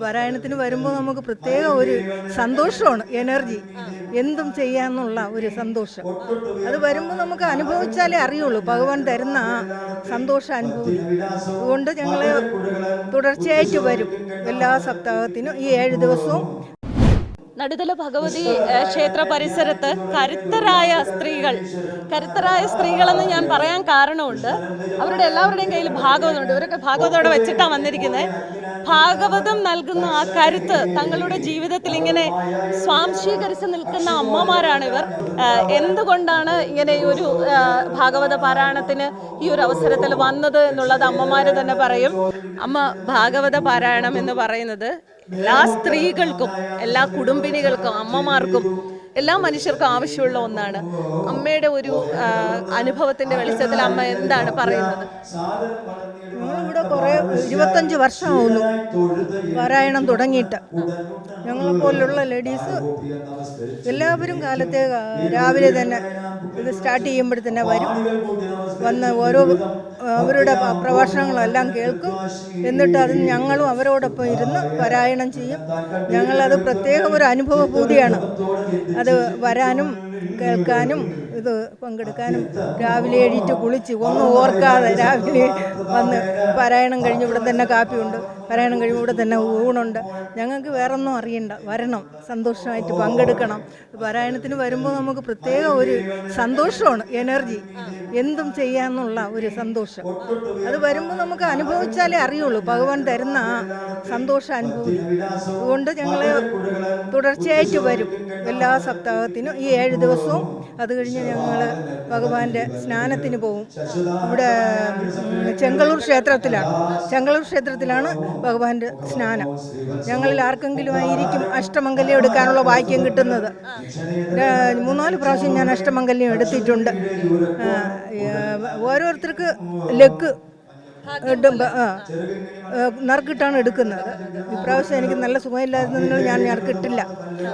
പാരായണത്തിന് വരുമ്പോൾ നമുക്ക് പ്രത്യേക ഒരു സന്തോഷമാണ് എനർജി. എന്തും ചെയ്യാന്നുള്ള ഒരു സന്തോഷം. അത് വരുമ്പോൾ നമുക്ക് അനുഭവിച്ചാലേ അറിയുള്ളൂ. ഭഗവാൻ തരുന്ന ആ സന്തോഷ അനുഭവം അതുകൊണ്ട് ഞങ്ങൾ തുടർച്ചയായിട്ട് വരും എല്ലാ സപ്താഹത്തിനും ഈ ഏഴ് ദിവസവും. നടുതല ഭഗവതി ക്ഷേത്ര പരിസരത്ത് കരുത്തരായ സ്ത്രീകൾ കരുത്തരായ സ്ത്രീകളെന്ന് ഞാൻ പറയാൻ കാരണമുണ്ട്. അവരുടെ എല്ലാവരുടെയും കയ്യിൽ ഭാഗവതമുണ്ട് ഇവരൊക്കെ ഭാഗവതോടെ വെച്ചിട്ടാണ് വന്നിരിക്കുന്നത് ഭാഗവതം നൽകുന്ന ആ കരുത്ത് തങ്ങളുടെ ജീവിതത്തിൽ ഇങ്ങനെ സ്വാംശീകരിച്ച് നിൽക്കുന്ന അമ്മമാരാണ് ഇവർ. എന്തുകൊണ്ടാണ് ഇങ്ങനെ ഒരു ഭാഗവത പാരായണത്തിന് ഈ ഒരു അവസരത്തിൽ വന്നത് എന്നുള്ളത് അമ്മമാര് തന്നെ പറയും. അമ്മ ഭാഗവത പാരായണം എന്ന് പറയുന്നത് എല്ലാ സ്ത്രീകൾക്കും എല്ലാ കുടുംബിനികൾക്കും അമ്മമാർക്കും എല്ലാ മനുഷ്യർക്കും ആവശ്യമുള്ള ഒന്നാണ്. അമ്മയുടെ ഒരു അനുഭവത്തിന്റെ വെളിച്ചത്തിൽ അമ്മ എന്താണ് പറയുന്നത്? ഞങ്ങളിവിടെ കുറേ ഇരുപത്തഞ്ച് വർഷമാവുന്നു. പാരായണം തുടങ്ങിയിട്ട്. ഞങ്ങളെ പോലുള്ള ലേഡീസ് എല്ലാവരും കാലത്തെ രാവിലെ തന്നെ ഇത് സ്റ്റാർട്ട് ചെയ്യുമ്പോഴത്തന്നെ വരും. വന്ന് ഓരോ അവരുടെ പ്രഭാഷണങ്ങളെല്ലാം കേൾക്കും. എന്നിട്ട് അത് ഞങ്ങളും അവരോടൊപ്പം ഇരുന്ന് പാരായണം ചെയ്യും. ഞങ്ങളത് പ്രത്യേക ഒരു അനുഭവഭൂതിയാണ് അത് വരാനും കേൾക്കാനും ഇത് പങ്കെടുക്കാനും രാവിലെ എഴുതിയിട്ട് കുളിച്ച് ഒന്നും ഓർക്കാതെ രാവിലെ വന്ന് പാരായണം കഴിഞ്ഞ് ഇവിടെ തന്നെ കാപ്പിയുണ്ട്. പാരായണം കഴിയുമ്പോൾ ഇവിടെ തന്നെ ഊണുണ്ട്. ഞങ്ങൾക്ക് വേറൊന്നും അറിയണ്ട. വരണം. സന്തോഷമായിട്ട് പങ്കെടുക്കണം. പാരായണത്തിന് വരുമ്പോൾ നമുക്ക് പ്രത്യേക ഒരു സന്തോഷമാണ് എനർജി. എന്തും ചെയ്യാന്നുള്ള ഒരു സന്തോഷം. അത് വരുമ്പോൾ നമുക്ക് അനുഭവിച്ചാലേ അറിയുള്ളൂ. ഭഗവാൻ തരുന്ന ആ സന്തോഷ അനുഭവം അതുകൊണ്ട് ഞങ്ങൾ തുടർച്ചയായിട്ട് വരും. എല്ലാ സപ്താഹത്തിനും ഈ ഏഴ് ദിവസവും. അത് കഴിഞ്ഞ് ഞങ്ങൾ ഭഗവാന്റെ സ്നാനത്തിന് പോവും. ഇവിടെ ചെങ്കളൂർ ക്ഷേത്രത്തിലാണ്. ചെങ്കളൂർ ക്ഷേത്രത്തിലാണ് ഭഗവാന്റെ സ്നാനം. ഞങ്ങളിൽ ആർക്കെങ്കിലും ആയിരിക്കും അഷ്ടമംഗല്യം എടുക്കാനുള്ള വാക്യം കിട്ടുന്നത്. മൂന്നാൽ പ്രാവശ്യം ഞാൻ അഷ്ടമംഗല്യം എടുത്തിട്ടുണ്ട്. ഓരോരുത്തർക്ക് ലക്ക് നറുക്കിട്ടാണ് എടുക്കുന്നത്. ഇപ്രാവശ്യം എനിക്ക് നല്ല സുഖമില്ലായിരുന്നതിനാൽ ഞാൻ നറുക്കിട്ടില്ല.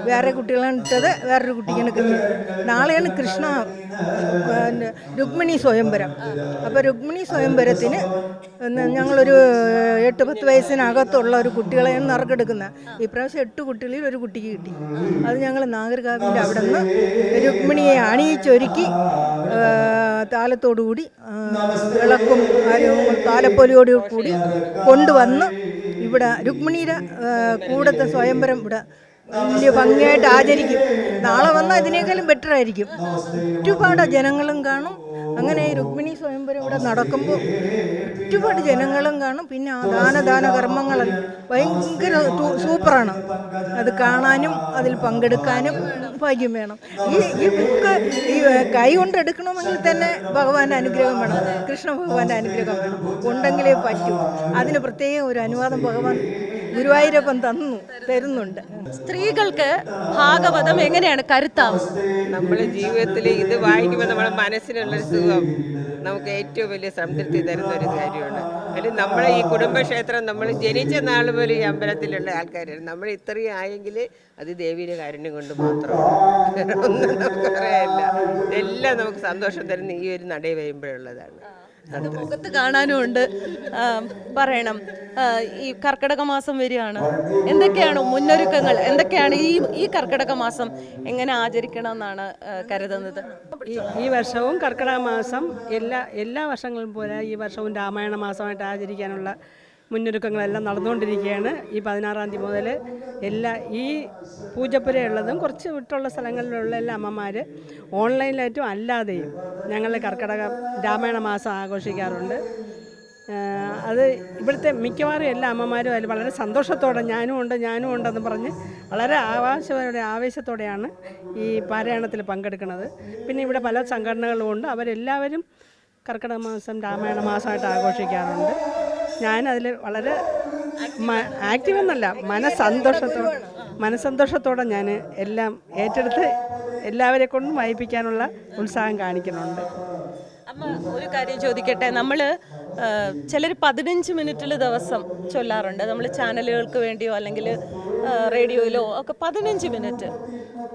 വേറെ കുട്ടികളാണ് ഇട്ടത് വേറൊരു കുട്ടിക്കാണ് കിട്ടിയത് നാളെയാണ് കൃഷ്ണ രുക്മിണി സ്വയംവരം. അപ്പോൾ രുക്മിണി സ്വയംവരത്തിന് ഞങ്ങളൊരു എട്ട് പത്ത് വയസ്സിനകത്തുള്ള ഒരു കുട്ടികളെയാണ് നറുക്കെടുക്കുന്നത്. ഇപ്രാവശ്യം എട്ട് കുട്ടികളിൽ ഒരു കുട്ടിക്ക് കിട്ടി. അത് ഞങ്ങൾ നാഗർകാവിന്റെ അവിടെ നിന്ന് രുക്മിണിയെ അണിയിച്ചൊരുക്കി താലത്തോടുകൂടി വിളക്കും താലപ്പൊലിയോട് കൂടി കൊണ്ടുവന്ന് ഇവിടെ രുക്മിണിയുടെ കൂടത്തെ സ്വയംവരം ഇവിടെ വലിയ ഭംഗിയായിട്ട് ആചരിക്കും. നാളെ വന്നാൽ ഇതിനേക്കാളും ബെറ്റർ ആയിരിക്കും. ഒരുപാട് ജനങ്ങളും കാണും. അങ്ങനെ ഈ രുക്മിണി സ്വയംവരം ഇവിടെ നടക്കുമ്പോൾ ഒരുപാട് ജനങ്ങളും കാണും. പിന്നെ ആ ദാനദാന കർമ്മങ്ങളെല്ലാം ഭയങ്കര സൂപ്പറാണ്. അത് കാണാനും അതിൽ പങ്കെടുക്കാനും ഭാഗ്യം വേണം. ഈ ഈ ബുക്ക് ഈ കൈ കൊണ്ടെടുക്കണമെങ്കിൽ തന്നെ ഭഗവാന്റെ അനുഗ്രഹം വേണം. കൃഷ്ണ ഭഗവാന്റെ അനുഗ്രഹം വേണം. ഉണ്ടെങ്കിലേ പറ്റൂ. അതിന് പ്രത്യേകം ഒരു അനുവാദം ഭഗവാൻ ഗുരുവായൂരപ്പൻ തന്നു തരുന്നുണ്ട്. സ്ത്രീകൾക്ക് ഭാഗവതം എങ്ങനെയാണ് കരുത്താവും നമ്മുടെ ജീവിതത്തിൽ ഇത് വായിക്കുമ്പോൾ നമ്മുടെ മനസ്സിനുള്ളൊരു സുഖം നമുക്ക് ഏറ്റവും വലിയ സംതൃപ്തി തരുന്ന ഒരു കാര്യമാണ്. അതിൽ നമ്മളെ ഈ കുടുംബക്ഷേത്രം നമ്മൾ ജനിച്ച നാൾ പോലും ഈ അമ്പലത്തിലുള്ള ആൾക്കാരാണ്. നമ്മൾ ഇത്രയും ആയെങ്കിൽ അത് ദേവിയുടെ കാരുണ്യം കൊണ്ട് മാത്രമാണ്. ഒന്നും നമുക്ക് പറയാനില്ല. ഇതെല്ലാം നമുക്ക് സന്തോഷം തരുന്ന ഈ ഒരു നടയിൽ വരുമ്പോഴുള്ളതാണ് മുഖത്ത് കാണാനും ഉണ്ട്. പറയണം. ഈ കർക്കിടക മാസം വരികയാണ്. എന്തൊക്കെയാണ് മുന്നൊരുക്കങ്ങൾ? എന്തൊക്കെയാണ് ഈ ഈ കർക്കിടക മാസം എങ്ങനെ ആചരിക്കണം എന്നാണ് കരുതുന്നത്? ഈ വർഷവും കർക്കിടക മാസം എല്ലാ എല്ലാ വർഷങ്ങളും പോലെ ഈ വർഷവും രാമായണ മാസമായിട്ട് ആചരിക്കാനുള്ള മുന്നൊരുക്കങ്ങളെല്ലാം നടന്നുകൊണ്ടിരിക്കുകയാണ്. ഈ പതിനാറാം തീയതി മുതൽ എല്ലാ ഈ പൂജപ്പുരയുള്ളതും കുറച്ച് വിട്ടുള്ള സ്ഥലങ്ങളിലുള്ള എല്ലാ അമ്മമാർ ഓൺലൈനിലായിട്ടും അല്ലാതെയും ഞങ്ങൾ കർക്കിടക രാമായണ മാസം ആഘോഷിക്കാറുണ്ട്. അത് ഇവിടുത്തെ മിക്കവാറും എല്ലാ അമ്മമാരും അതിൽ വളരെ സന്തോഷത്തോടെ ഞാനും ഉണ്ട് ഞാനും ഉണ്ടെന്ന് പറഞ്ഞ് വളരെ ആവാശവരുടെ ആവേശത്തോടെയാണ് ഈ പാരായണത്തിൽ പങ്കെടുക്കുന്നത്. പിന്നെ ഇവിടെ പല സംഘടനകളും ഉണ്ട്. അവരെല്ലാവരും കർക്കിടക മാസം രാമായണ മാസമായിട്ട് ആഘോഷിക്കാറുണ്ട്. ഞാനതിൽ വളരെ ആക്റ്റീവ് എന്നല്ല മനസ്സന്തോഷത്തോടെ മനസ്സന്തോഷത്തോടെ ഞാൻ എല്ലാം ഏറ്റെടുത്ത് എല്ലാവരെ കൊണ്ടും വായിപ്പിക്കാനുള്ള ഉത്സാഹം കാണിക്കുന്നുണ്ട്. അമ്മ ഒരു കാര്യം ചോദിക്കട്ടെ? നമ്മൾ ചിലർ പതിനഞ്ച് മിനിറ്റിൽ ദിവസം ചൊല്ലാറുണ്ട്. നമ്മൾ ചാനലുകൾക്ക് വേണ്ടിയോ അല്ലെങ്കിൽ റേഡിയോയിലോ ഒക്കെ പതിനഞ്ച് മിനിറ്റ്.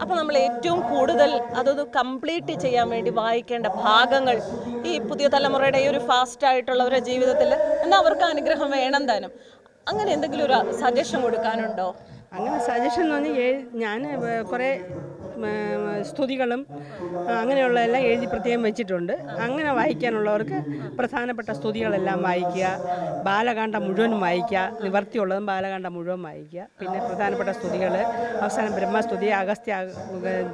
അപ്പോൾ നമ്മൾ ഏറ്റവും കൂടുതൽ അതൊന്ന് കംപ്ലീറ്റ് ചെയ്യാൻ വേണ്ടി വായിക്കേണ്ട ഭാഗങ്ങൾ ഈ പുതിയ തലമുറയുടെ ഈ ഒരു ഫാസ്റ്റ് ആയിട്ടുള്ളവരുടെ ജീവിതത്തിൽ. എന്നാൽ അവർക്ക് അനുഗ്രഹം വേണം താനും. അങ്ങനെ എന്തെങ്കിലും ഒരു സജഷൻ കൊടുക്കാനുണ്ടോ? അങ്ങനെ സജഷൻ എന്ന് പറഞ്ഞാൽ ഞാൻ കുറേ സ്തുതികളും ആ, അങ്ങനെയുള്ള എല്ലാം എഴുതി പ്രത്യേകം വെച്ചിട്ടുണ്ട്. അങ്ങനെ വായിക്കാനുള്ളവർക്ക് പ്രധാനപ്പെട്ട സ്തുതികളെല്ലാം വായിക്കുക ബാലകാന്ഡം മുഴുവൻ വായിക്കുക നിവർത്തിയുള്ളതും ബാലകാന്ഡം മുഴുവൻ വായിക്കുക. പിന്നെ പ്രധാനപ്പെട്ട സ്തുതികൾ അവസാനം ബ്രഹ്മസ്തുതി അഗസ്ത്യ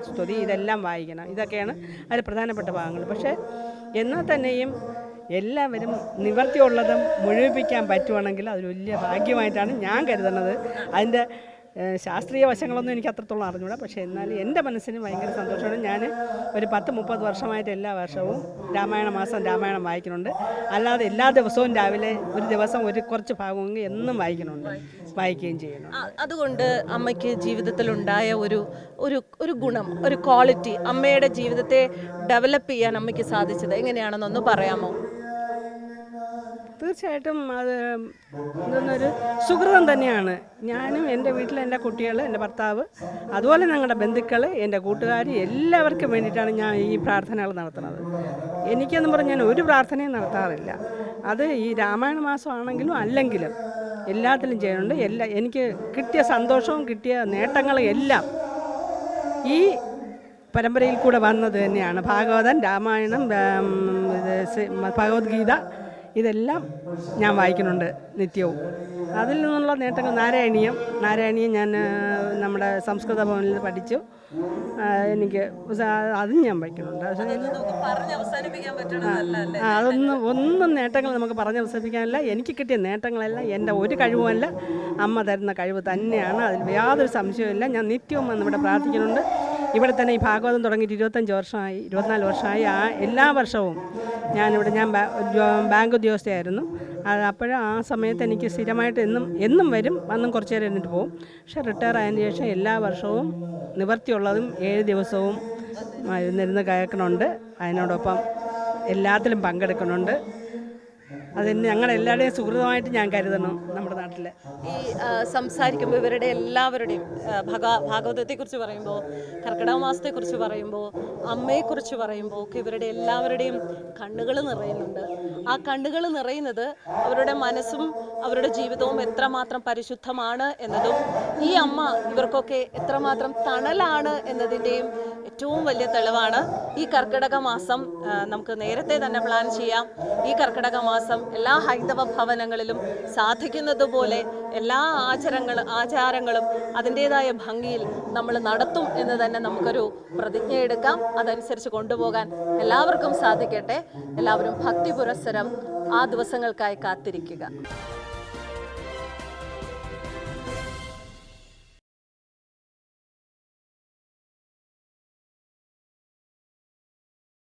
സ്തുതി ഇതെല്ലാം വായിക്കണം. ഇതൊക്കെയാണ് അതിൽ പ്രധാനപ്പെട്ട ഭാഗങ്ങൾ. പക്ഷേ എന്നാൽ തന്നെയും എല്ലാവരും നിവർത്തിയുള്ളതും മുഴുവിപ്പിക്കാൻ പറ്റുവാണെങ്കിൽ അതൊരു വലിയ ഭാഗ്യമായിട്ടാണ് ഞാൻ കരുതുന്നത്. അതിന്റെ ശാസ്ത്രീയ വശങ്ങളൊന്നും എനിക്ക് അത്രത്തോളം അറിഞ്ഞൂടാ. പക്ഷേ എന്നാലും എന്റെ മനസ്സിന് ഭയങ്കര സന്തോഷമാണ്. ഞാൻ ഒരു പത്ത് മുപ്പത് വർഷമായിട്ട് എല്ലാ വർഷവും രാമായണ മാസം രാമായണം വായിക്കുന്നുണ്ട്. അല്ലാതെ എല്ലാ ദിവസവും രാവിലെ ഒരു ദിവസം ഒരു കുറച്ച് ഭാഗമെങ്കിൽ എന്നും വായിക്കുന്നുണ്ട്. വായിക്കുകയും ചെയ്യുന്നു അതുകൊണ്ട് അമ്മയ്ക്ക് ജീവിതത്തിൽ ഉണ്ടായ ഒരു ഒരു ഒരു ഗുണം ഒരു ക്വാളിറ്റി അമ്മയുടെ ജീവിതത്തെ ഡെവലപ്പ് ചെയ്യാൻ അമ്മയ്ക്ക് സാധിച്ചത് എങ്ങനെയാണെന്നൊന്ന് പറയാമോ? തീർച്ചയായിട്ടും അത് ഇതൊന്നൊരു സുഹൃതം തന്നെയാണ്. ഞാനും എന്റെ വീട്ടിൽ എന്റെ കുട്ടികൾ എന്റെ ഭർത്താവ് അതുപോലെ ഞങ്ങളുടെ ബന്ധുക്കൾ എന്റെ കൂട്ടുകാർ എല്ലാവർക്കും വേണ്ടിയിട്ടാണ് ഞാൻ ഈ പ്രാർത്ഥനകൾ നടത്തുന്നത്. എനിക്കെന്ന് പറഞ്ഞ് ഞാൻ ഒരു പ്രാർത്ഥനയും നടത്താറില്ല. അത് ഈ രാമായണ മാസമാണെങ്കിലും അല്ലെങ്കിലും എല്ലാത്തിലും ചെയ്യുന്നുണ്ട്. എല്ലാ എനിക്ക് കിട്ടിയ സന്തോഷവും കിട്ടിയ നേട്ടങ്ങളും എല്ലാം ഈ പരമ്പരയിൽ കൂടെ വന്നത് തന്നെയാണ്. ഭാഗവതൻ രാമായണം ഭഗവത്ഗീത ഇതെല്ലാം ഞാൻ വായിക്കുന്നുണ്ട് നിത്യവും. അതിൽ നിന്നുള്ള നേട്ടങ്ങൾ നാരായണീയം. നാരായണീയം ഞാൻ നമ്മുടെ സംസ്കൃത ഭവനിൽ പഠിച്ചു. എനിക്ക് അതും ഞാൻ വായിക്കുന്നുണ്ട്. പക്ഷേ അതൊന്നും ഒന്നും നേട്ടങ്ങൾ നമുക്ക് പറഞ്ഞ് അവസാനിപ്പിക്കാനല്ല. എനിക്ക് കിട്ടിയ നേട്ടങ്ങളെല്ലാം എന്റെ ഒരു കഴിവുമല്ല. അമ്മ തരുന്ന കഴിവ് തന്നെയാണ്. അതിൽ യാതൊരു സംശയവുമില്ല. ഞാൻ നിത്യവും വന്ന് ഇവിടെ പ്രാർത്ഥിക്കുന്നുണ്ട്. ഇവിടെ തന്നെ ഈ ഭാഗവതം തുടങ്ങിയിട്ട് ഇരുപത്തഞ്ച് വർഷമായി ഇരുപത്തിനാല് വർഷമായി. ആ എല്ലാ വർഷവും ഞാനിവിടെ ഞാൻ ബാങ്ക് ഉദ്യോഗസ്ഥയായിരുന്നു. അപ്പോഴും ആ സമയത്ത് എനിക്ക് സ്ഥിരമായിട്ട് എന്നും എന്നും വരും. അന്നും കുറച്ച് നേരം എന്നിട്ട് പോകും പക്ഷേ റിട്ടയർ ആയതിനു ശേഷം എല്ലാ വർഷവും നിവർത്തിയുള്ളതും ഏഴ് ദിവസവും ഇരുന്നിരുന്ന് കേൾക്കണുണ്ട്. അതിനോടൊപ്പം എല്ലാത്തിലും പങ്കെടുക്കുന്നുണ്ട് അതിന് ഞങ്ങളെല്ലാവരുടെയും സുഹൃതമായിട്ട് ഞാൻ കരുതണം. നമ്മുടെ നാട്ടിൽ ഈ സംസാരിക്കുമ്പോൾ ഇവരുടെ എല്ലാവരുടെയും ഭഗ ഭാഗവതത്തെക്കുറിച്ച് പറയുമ്പോൾ കർക്കിടക മാസത്തെക്കുറിച്ച് പറയുമ്പോൾ അമ്മയെക്കുറിച്ച് പറയുമ്പോൾ ഒക്കെ ഇവരുടെ എല്ലാവരുടെയും കണ്ണുകൾ നിറയുന്നുണ്ട്. ആ കണ്ണുകൾ നിറയുന്നത് അവരുടെ മനസ്സും അവരുടെ ജീവിതവും എത്രമാത്രം പരിശുദ്ധമാണ് എന്നതും ഈ അമ്മ ഇവർക്കൊക്കെ എത്രമാത്രം തണലാണ് എന്നതിന്റെയും ഏറ്റവും വലിയ തെളിവാണ് ഈ കർക്കിടക മാസം നമുക്ക് നേരത്തെ തന്നെ പ്ലാൻ ചെയ്യാം. ഈ കർക്കിടക മാസം എല്ലാ ഹൈന്ദവ ഭവനങ്ങളിലും സാധിക്കുന്നതുപോലെ എല്ലാ ആചാരങ്ങൾ ആചാരങ്ങളും അതിന്റെതായ ഭംഗിയിൽ നമ്മൾ നടത്തും എന്ന് തന്നെ നമുക്കൊരു പ്രതിജ്ഞ എടുക്കാം. അതനുസരിച്ച് കൊണ്ടുപോകാൻ എല്ലാവർക്കും സാധിക്കട്ടെ. എല്ലാവരും ഭക്തി പുരസ്സരം ആ ദിവസങ്ങൾക്കായി കാത്തിരിക്കുക.